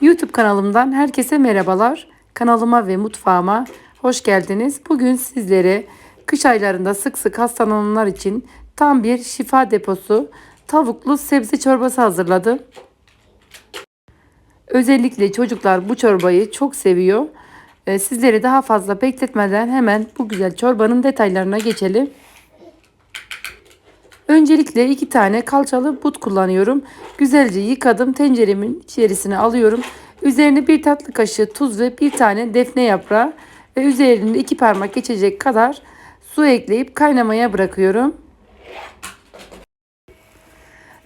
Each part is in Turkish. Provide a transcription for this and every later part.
YouTube kanalımdan herkese merhabalar. Kanalıma ve mutfağıma hoş geldiniz. Bugün sizlere kış aylarında sık sık hastalananlar için tam bir şifa deposu tavuklu sebze çorbası hazırladım. Özellikle çocuklar bu çorbayı çok seviyor. Ee, Sizleri daha fazla bekletmeden hemen bu güzel çorbanın detaylarına geçelim. Öncelikle iki tane kalçalı but kullanıyorum. Güzelce yıkadım. Tenceremin içerisine alıyorum. Üzerine bir tatlı kaşığı tuz ve bir tane defne yaprağı ve üzerinde iki parmak geçecek kadar su ekleyip kaynamaya bırakıyorum.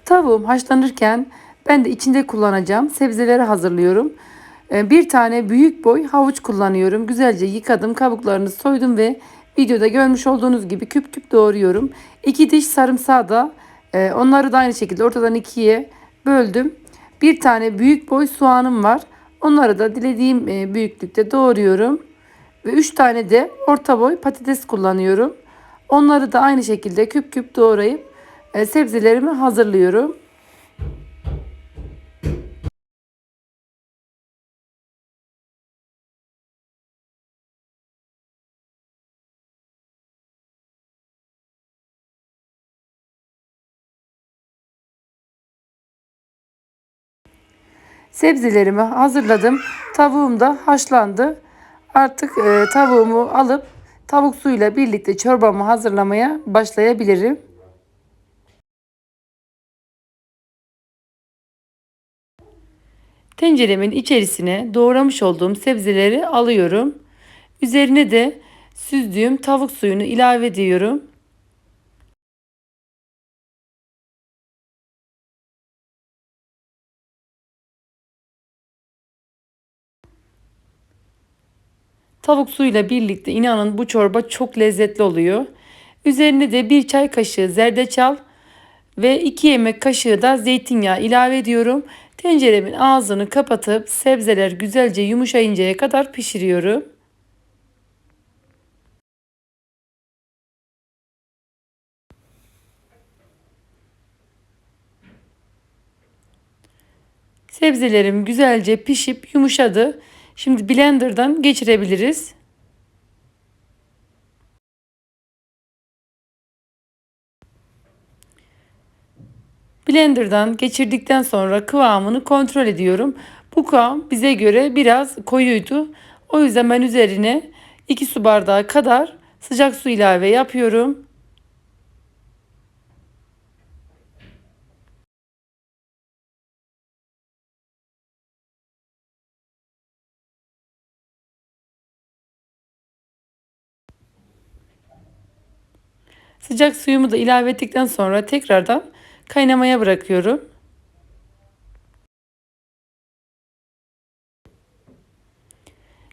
Tavuğum haşlanırken ben de içinde kullanacağım sebzeleri hazırlıyorum. Ee, Bir tane büyük boy havuç kullanıyorum. Güzelce yıkadım, kabuklarını soydum ve videoda görmüş olduğunuz gibi küp küp doğruyorum. İki diş sarımsağı da e, onları da aynı şekilde ortadan ikiye böldüm. Bir tane büyük boy soğanım var. Onları da dilediğim e, büyüklükte doğruyorum. Ve üç tane de orta boy patates kullanıyorum. Onları da aynı şekilde küp küp doğrayıp e, sebzelerimi hazırlıyorum. Sebzelerimi hazırladım. Tavuğum da haşlandı. Artık e, tavuğumu alıp tavuk suyuyla birlikte çorbamı hazırlamaya başlayabilirim. Tenceremin içerisine doğramış olduğum sebzeleri alıyorum. Üzerine de süzdüğüm tavuk suyunu ilave ediyorum. Tavuk suyuyla birlikte inanın bu çorba çok lezzetli oluyor. Üzerine de bir çay kaşığı zerdeçal ve 2 yemek kaşığı da zeytinyağı ilave ediyorum. Tenceremin ağzını kapatıp sebzeler güzelce yumuşayıncaya kadar pişiriyorum. Sebzelerim güzelce pişip yumuşadı. Şimdi blenderdan geçirebiliriz. Blenderdan geçirdikten sonra kıvamını kontrol ediyorum. Bu kıvam bize göre biraz koyuydu. O yüzden ben üzerine 2 su bardağı kadar sıcak su ilave yapıyorum. Sıcak suyumu da ilave ettikten sonra tekrardan kaynamaya bırakıyorum.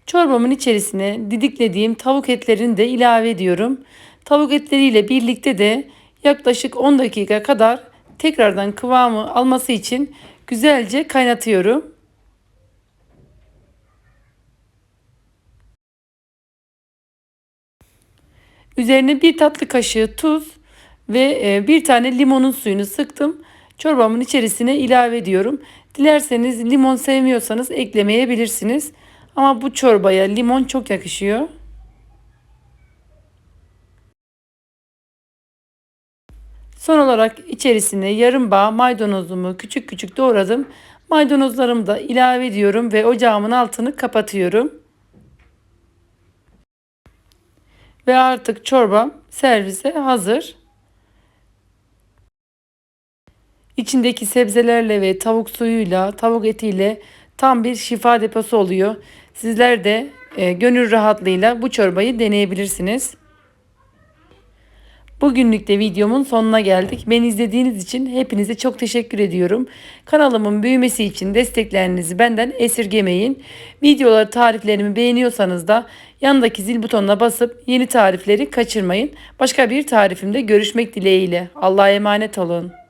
Çorbamın içerisine didiklediğim tavuk etlerini de ilave ediyorum. Tavuk etleriyle birlikte de yaklaşık 10 dakika kadar tekrardan kıvamı alması için güzelce kaynatıyorum. Üzerine bir tatlı kaşığı tuz ve e, bir tane limonun suyunu sıktım. Çorbamın içerisine ilave ediyorum. Dilerseniz limon sevmiyorsanız eklemeyebilirsiniz. Ama bu çorbaya limon çok yakışıyor. Son olarak içerisine yarım bağ maydanozumu küçük küçük doğradım. Maydanozlarımı da ilave ediyorum ve ocağımın altını kapatıyorum. Ve artık çorbam servise hazır. İçindeki sebzelerle ve tavuk suyuyla, tavuk etiyle tam bir şifa deposu oluyor. Sizler de e, gönül rahatlığıyla bu çorbayı deneyebilirsiniz. Bugünlük de videomun sonuna geldik. Beni izlediğiniz için hepinize çok teşekkür ediyorum. Kanalımın büyümesi için desteklerinizi benden esirgemeyin. Videoları tariflerimi beğeniyorsanız da yanındaki zil butonuna basıp yeni tarifleri kaçırmayın. Başka bir tarifimde görüşmek dileğiyle. Allah'a emanet olun.